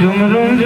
Dum dum dum dum.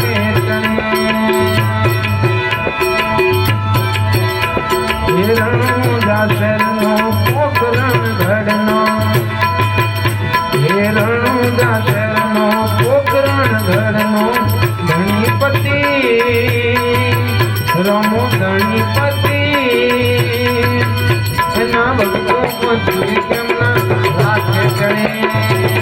Thank you.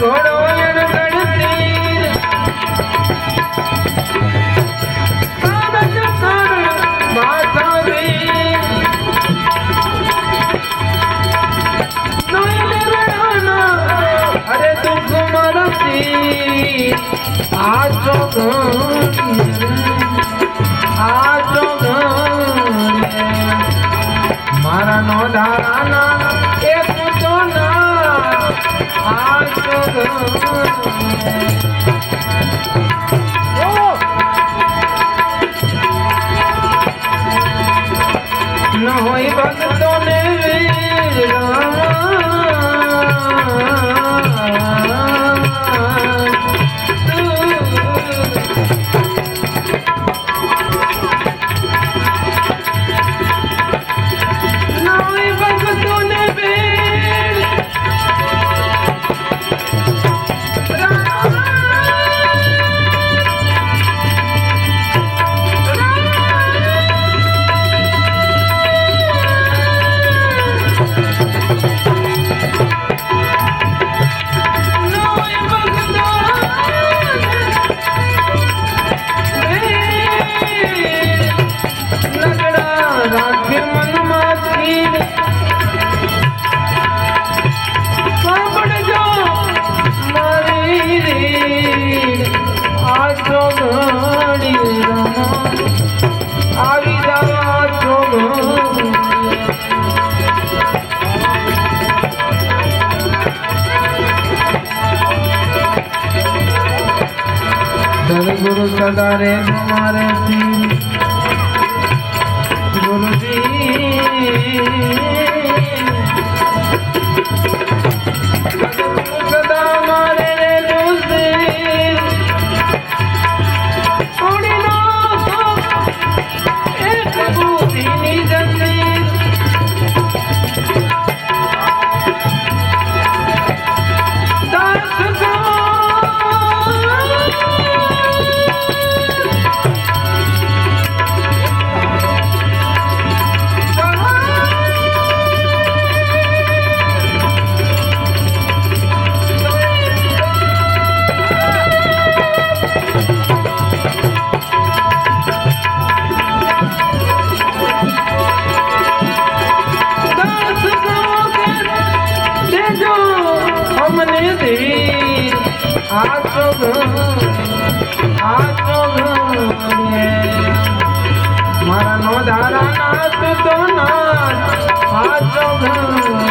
ઘોડો મારા નો ધારાના એક તો ના આ न होई भक्तों ने ગુરુ સદા રે તમારે ગુરુજી દાડા નાથ તો નાથ આ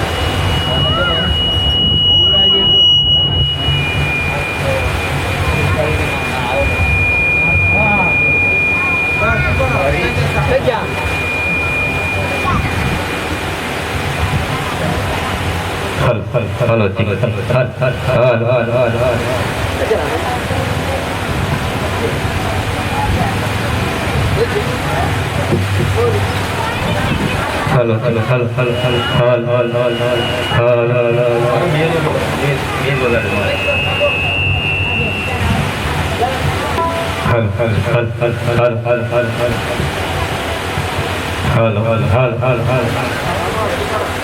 हलो जी हल हल हल हल हल hello hello hello hello hello hello hello hello hello hello hello hello hello hello hello hello